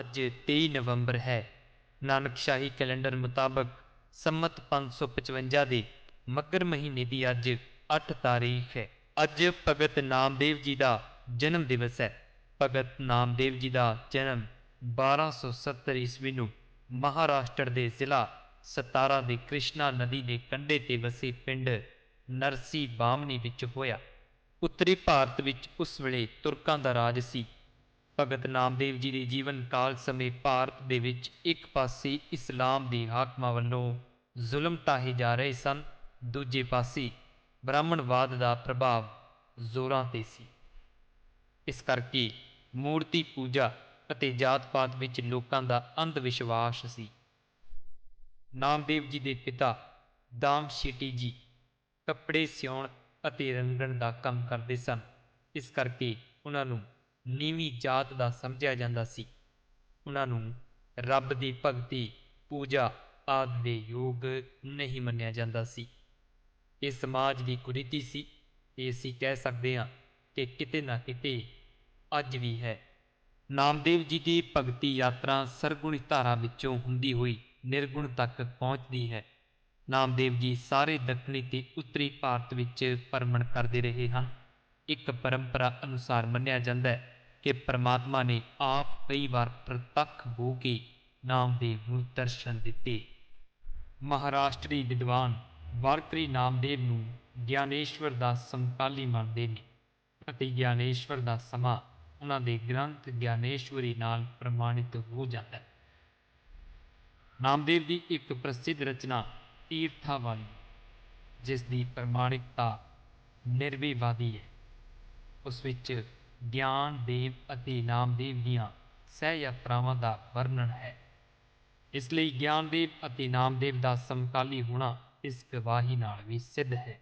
ਅੱਜ 23 ਨਵੰਬਰ ਹੈ। ਨਾਨਕ ਸ਼ਾਹੀ ਕੈਲੰਡਰ ਮੁਤਾਬਕ ਸੰਮਤ 555 ਦੇ ਮੱਘਰ ਮਹੀਨੇ ਦੀ ਅੱਜ 8 ਤਾਰੀਖ ਹੈ। ਅੱਜ ਭਗਤ ਨਾਮਦੇਵ ਜੀ ਦਾ ਜਨਮ ਦਿਵਸ ਹੈ। ਭਗਤ ਨਾਮਦੇਵ ਜੀ ਦਾ ਜਨਮ 1270 ਈਸਵੀ ਨੂੰ ਮਹਾਰਾਸ਼ਟਰ ਦੇ ਜ਼ਿਲ੍ਹਾ ਸਤਾਰਾ ਦੇ ਕ੍ਰਿਸ਼ਨਾ ਨਦੀ ਦੇ ਕੰਢੇ ਤੇ ਵਸੇ ਪਿੰਡ ਨਰਸੀ ਬਾਮਨੀ ਵਿੱਚ ਹੋਇਆ। ਉੱਤਰੀ ਭਾਰਤ ਵਿੱਚ ਉਸ ਵੇਲੇ ਤੁਰਕਾਂ ਦਾ ਰਾਜ ਸੀ। ਭਗਤ ਨਾਮਦੇਵ ਜੀ ਦੇ ਜੀਵਨ ਕਾਲ ਸਮੇਂ ਭਾਰਤ ਦੇ ਵਿੱਚ ਇੱਕ ਪਾਸੇ ਇਸਲਾਮ ਦੇ ਹਾਕਮਾਂ ਵੱਲੋਂ ਜ਼ੁਲਮ ਢਾਹੇ ਜਾ ਰਹੇ ਸਨ, ਦੂਜੇ ਪਾਸੇ ਬ੍ਰਾਹਮਣਵਾਦ ਦਾ ਪ੍ਰਭਾਵ ਜ਼ੋਰਾਂ ਤੇ ਸੀ। ਇਸ ਕਰਕੇ ਮੂਰਤੀ ਪੂਜਾ ਅਤੇ ਜਾਤ-ਪਾਤ ਵਿੱਚ ਲੋਕਾਂ ਦਾ ਅੰਧ ਵਿਸ਼ਵਾਸ ਸੀ। ਨਾਮਦੇਵ ਜੀ ਦੇ ਪਿਤਾ ਦਾਮ ਸ਼ੀਟੀ ਜੀ ਕੱਪੜੇ ਸਿਉਣ ਅਤੇ ਰੰਗਣ ਦਾ ਕੰਮ ਕਰਦੇ ਸਨ। ਇਸ ਕਰਕੇ ਉਹਨਾਂ ਨੂੰ ਨੀਵੀਂ ਜਾਤ ਦਾ ਸਮਝਿਆ ਜਾਂਦਾ ਸੀ। ਉਹਨਾਂ ਨੂੰ ਰੱਬ ਦੀ ਭਗਤੀ, ਪੂਜਾ ਆਦਿ ਦੇ ਯੋਗ ਨਹੀਂ ਮੰਨਿਆ ਜਾਂਦਾ ਸੀ। ਇਹ ਸਮਾਜ ਦੀ ਕੁਰੀਤੀ ਸੀ। ਇਹ ਅਸੀਂ ਕਹਿ ਸਕਦੇ ਹਾਂ ਕਿ ਕਿਤੇ ਨਾ ਕਿਤੇ ਅੱਜ ਵੀ ਹੈ। ਨਾਮਦੇਵ ਜੀ ਦੀ ਭਗਤੀ ਯਾਤਰਾ ਸਰਗੁਣ ਧਾਰਾ ਵਿੱਚੋਂ ਹੁੰਦੀ ਹੋਈ ਨਿਰਗੁਣ ਤੱਕ ਪਹੁੰਚਦੀ ਹੈ। ਨਾਮਦੇਵ ਜੀ ਸਾਰੇ ਦੱਖਣੀ ਤੇ ਉੱਤਰੀ ਭਾਰਤ ਵਿੱਚ ਭਰਮਣ ਕਰਦੇ ਰਹੇ ਹਨ। ਇੱਕ ਪਰੰਪਰਾ ਅਨੁਸਾਰ ਮੰਨਿਆ ਜਾਂਦਾ ਹੈ। ਕਿ ਪ੍ਰਮਾਤਮਾ ਨੇ ਆਪ ਕਈ ਵਾਰ ਪ੍ਰਤੱਖ ਹੋ ਕੇ ਨਾਮਦੇਵ ਨੂੰ ਦਰਸ਼ਨ ਦਿੱਤੇ। ਮਹਾਰਾਸ਼ਟਰੀ ਵਿਦਵਾਨ ਵਾਰਕਰੀ ਨਾਮਦੇਵ ਨੂੰ ਗਿਆਨੇਸ਼ਵਰ ਦਾ ਸਮਕਾਲੀ ਮੰਨਦੇ ਨੇ ਅਤੇ ਗਿਆਨੇਸ਼ਵਰ ਦਾ ਸਮਾਂ ਉਹਨਾਂ ਦੇ ਗ੍ਰੰਥ ਗਿਆਨੇਸ਼ਵਰੀ ਨਾਲ ਪ੍ਰਮਾਣਿਤ ਹੋ ਜਾਂਦਾ ਹੈ। ਨਾਮਦੇਵ ਦੀ ਇੱਕ ਪ੍ਰਸਿੱਧ ਰਚਨਾ ਤੀਰਥਾਵਾਲੀ ਜਿਸ ਦੀ ਪ੍ਰਮਾਣਿਕਤਾ ਨਿਰਵਿਵਾਦੀ ਹੈ। ਉਸ ਵਿੱਚ ਗਿਆਨ ਦੇਵ ਅਤੇ ਨਾਮਦੇਵ ਦੀਆਂ ਸਹਿ ਯਾਤਰਾਵਾਂ ਦਾ ਵਰਣਨ ਹੈ। ਇਸ ਲਈ ਗਿਆਨਦੇਵ ਅਤੇ ਨਾਮਦੇਵ ਦਾ ਸਮਕਾਲੀ ਹੋਣਾ ਇਸ ਗਵਾਹੀ ਨਾਲ ਵੀ ਸਿੱਧ ਹੈ।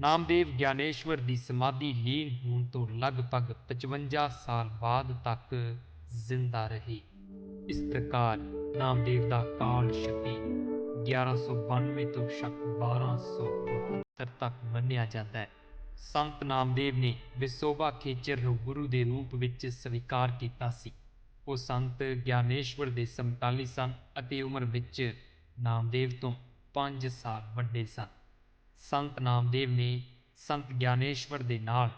ਨਾਮਦੇਵ ਗਿਆਨੇਸ਼ਵਰ ਦੀ ਸਮਾਧੀ ਲੀਨ ਹੋਣ ਤੋਂ ਲਗਭਗ 55 ਸਾਲ ਬਾਅਦ ਤੱਕ ਜ਼ਿੰਦਾ ਰਹੇ। ਇਸ ਪ੍ਰਕਾਰ ਨਾਮਦੇਵ ਦਾ ਕਾਲ ਸ਼ਕੀ 1192 ਤੋਂ ਸ਼ਕ 1272 ਤੱਕ ਮੰਨਿਆ ਜਾਂਦਾ ਹੈ। ਸੰਤ ਨਾਮਦੇਵ ਨੇ ਵਿਸੋਬਾ ਖੇਚਰ ਨੂੰ ਗੁਰੂ ਦੇ ਰੂਪ ਵਿੱਚ ਸਵੀਕਾਰ ਕੀਤਾ ਸੀ। ਉਹ ਸੰਤ ਗਿਆਨੇਸ਼ਵਰ ਦੇ ਸਮਕਾਲੀ ਸਨ ਅਤੇ ਉਮਰ ਵਿੱਚ ਨਾਮਦੇਵ ਤੋਂ 5 ਸਾਲ ਵੱਡੇ ਸਨ। ਸੰਤ ਨਾਮਦੇਵ ਨੇ ਸੰਤ ਗਿਆਨੇਸ਼ਵਰ ਦੇ ਨਾਲ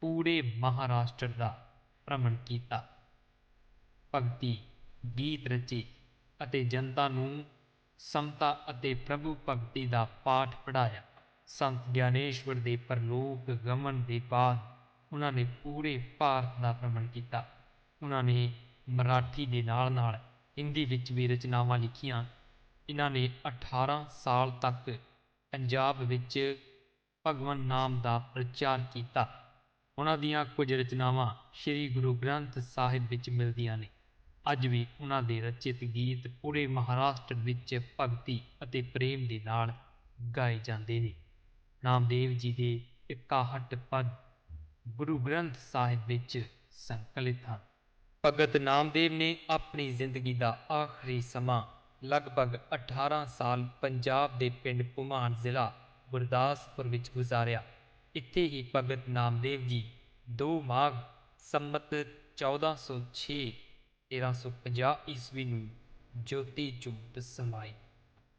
ਪੂਰੇ ਮਹਾਰਾਸ਼ਟਰ ਦਾ ਭ੍ਰਮਣ ਕੀਤਾ। ਭਗਤੀ, ਗੀਤ ਰਚੇ ਅਤੇ ਜਨਤਾ ਨੂੰ ਸਮਤਾ ਅਤੇ ਪ੍ਰਭੂ ਭਗਤੀ ਦਾ ਪਾਠ ਪੜਾਇਆ ਸੰਤ ਗਿਆਨੇਸ਼ਵਰ ਦੇ ਪਰਲੋਕ ਗਮਨ ਦੇ ਬਾਅਦ ਉਹਨਾਂ ਨੇ ਪੂਰੇ ਭਾਰਤ ਦਾ ਭ੍ਰਮਣ ਕੀਤਾ। ਉਹਨਾਂ ਨੇ ਮਰਾਠੀ ਦੇ ਨਾਲ ਨਾਲ ਹਿੰਦੀ ਵਿੱਚ ਵੀ ਰਚਨਾਵਾਂ ਲਿਖੀਆਂ। ਇਹਨਾਂ ਨੇ 18 ਸਾਲ ਤੱਕ ਪੰਜਾਬ ਵਿੱਚ ਭਗਵਾਨ ਨਾਮ ਦਾ ਪ੍ਰਚਾਰ ਕੀਤਾ। ਉਹਨਾਂ ਦੀਆਂ ਕੁਝ ਰਚਨਾਵਾਂ ਸ੍ਰੀ ਗੁਰੂ ਗ੍ਰੰਥ ਸਾਹਿਬ ਵਿੱਚ ਮਿਲਦੀਆਂ ਨੇ। ਅੱਜ ਵੀ ਉਹਨਾਂ ਦੇ ਰਚਿਤ ਗੀਤ ਪੂਰੇ ਮਹਾਰਾਸ਼ਟਰ ਵਿੱਚ ਭਗਤੀ ਅਤੇ ਪ੍ਰੇਮ ਦੇ ਨਾਲ ਗਾਏ ਜਾਂਦੇ ਨੇ। ਨਾਮਦੇਵ ਜੀ ਦੇ 61 ਪਦ ਗੁਰੂ ਗ੍ਰੰਥ ਸਾਹਿਬ ਵਿੱਚ ਸੰਕਲਿਤ ਹਨ। ਭਗਤ ਨਾਮਦੇਵ ਨੇ ਆਪਣੀ ਜ਼ਿੰਦਗੀ ਦਾ ਆਖਰੀ ਸਮਾਂ ਲਗਭਗ 18 ਸਾਲ ਪੰਜਾਬ ਦੇ ਪਿੰਡ ਭੁਮਾਨ ਜ਼ਿਲ੍ਹਾ ਗੁਰਦਾਸਪੁਰ ਵਿੱਚ ਗੁਜ਼ਾਰਿਆ। ਇੱਥੇ ਹੀ ਭਗਤ ਨਾਮਦੇਵ ਜੀ 2 ਮਾਘ ਸੰਮਤ 1406 1350 ਈਸਵੀ ਨੂੰ ਜੋਤੀ ਜੋਤ ਸਮਾਈ।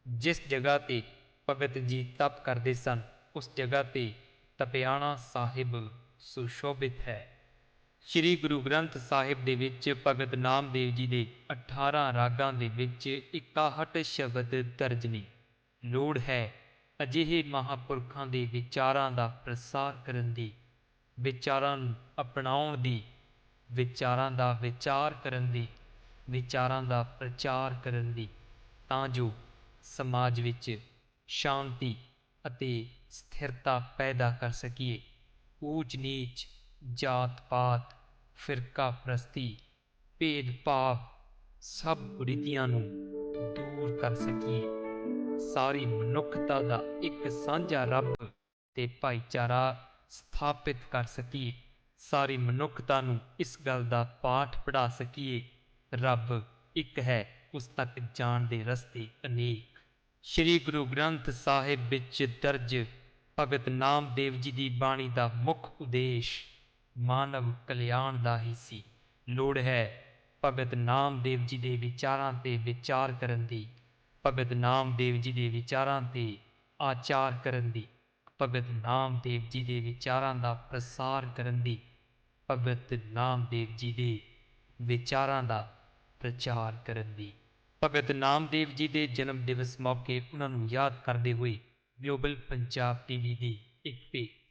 ਜਿਸ ਜਗ੍ਹਾ ਤੇ ਭਗਤ ਜੀ ਤਪ ਕਰਦੇ ਸਨ ਉਸ ਜਗ੍ਹਾ ਤੇ ਤਪਿਆਣਾ ਸਾਹਿਬ ਸੁਸ਼ੋਭਿਤ ਹੈ। ਸ੍ਰੀ ਗੁਰੂ ਗ੍ਰੰਥ ਸਾਹਿਬ ਦੇ ਵਿੱਚ ਭਗਤ ਨਾਮਦੇਵ ਜੀ ਦੇ 18 ਰਾਗਾਂ ਦੇ ਵਿੱਚ 61 ਸ਼ਬਦ ਦਰਜ ਨੇ ਲੋੜ ਹੈ। ਅਜਿਹੇ ਮਹਾਪੁਰਖਾਂ ਦੇ ਵਿਚਾਰਾਂ ਦਾ ਪ੍ਰਸਾਰ ਕਰਨ ਦੀ, ਵਿਚਾਰਾਂ ਨੂੰ ਅਪਣਾਉਣ ਦੀ, ਵਿਚਾਰਾਂ ਦਾ ਵਿਚਾਰ ਕਰਨ ਦੀ, ਵਿਚਾਰਾਂ ਦਾ ਪ੍ਰਚਾਰ ਕਰਨ ਦੀ ਤਾਂ ਜੋ ਸਮਾਜ ਵਿੱਚ ਸ਼ਾਂਤੀ ਅਤੇ ਸਥਿਰਤਾ ਪੈਦਾ ਕਰ ਸਕੀਏ। ਊਚ ਨੀਚ, ਜਾਤ ਪਾਤ, ਫਿਰਕਾ ਪ੍ਰਸਤੀ, ਭੇਦ ਭਾਵ ਸਭ ਕੁਰੀਤੀਆਂ ਨੂੰ ਦੂਰ ਕਰ ਸਕੀਏ। ਸਾਰੀ ਮਨੁੱਖਤਾ ਦਾ ਇੱਕ ਸਾਂਝਾ ਰੱਬ ਤੇ ਭਾਈਚਾਰਾ ਸਥਾਪਿਤ ਕਰ ਸਕੀਏ। ਸਾਰੀ ਮਨੁੱਖਤਾ ਨੂੰ ਇਸ ਗੱਲ ਦਾ ਪਾਠ ਪੜ੍ਹਾ ਸਕੀਏ, ਰੱਬ ਇੱਕ ਹੈ, ਉਸ ਤੱਕ ਜਾਣ ਦੇ ਰਸਤੇ ਅਨੇਕ। ਸ੍ਰੀ ਗੁਰੂ ਗ੍ਰੰਥ ਸਾਹਿਬ ਵਿੱਚ ਦਰਜ ਭਗਤ ਨਾਮਦੇਵ ਜੀ ਦੀ ਬਾਣੀ ਦਾ ਮੁੱਖ ਉਦੇਸ਼ ਮਾਨਵ ਕਲਿਆਣ ਦਾ ਹੀ ਸੀ। ਲੋੜ ਹੈ ਭਗਤ ਨਾਮਦੇਵ ਜੀ ਦੇ ਵਿਚਾਰਾਂ ਤੇ ਵਿਚਾਰ ਕਰਨ ਦੀ, ਭਗਤ ਨਾਮਦੇਵ ਜੀ ਦੇ ਵਿਚਾਰਾਂ ਤੇ ਆਚਾਰ ਕਰਨ ਦੀ, ਭਗਤ ਨਾਮਦੇਵ ਜੀ ਦੇ ਵਿਚਾਰਾਂ ਦਾ ਪ੍ਰਸਾਰ ਕਰਨ ਦੀ, ਭਗਤ ਨਾਮਦੇਵ ਜੀ ਦੇ ਵਿਚਾਰਾਂ ਦਾ ਪ੍ਰਚਾਰ ਕਰਨ ਦੀ। ਭਗਤ ਨਾਮਦੇਵ ਜੀ ਦੇ ਜਨਮ ਦਿਵਸ ਮੌਕੇ ਉਹਨਾਂ ਨੂੰ ਯਾਦ ਕਰਦੇ ਹੋਏ ਗਲੋਬਲ ਪੰਜਾਬ ਟੀਵੀ ਦੀ ਇੱਕ ਪੇਜ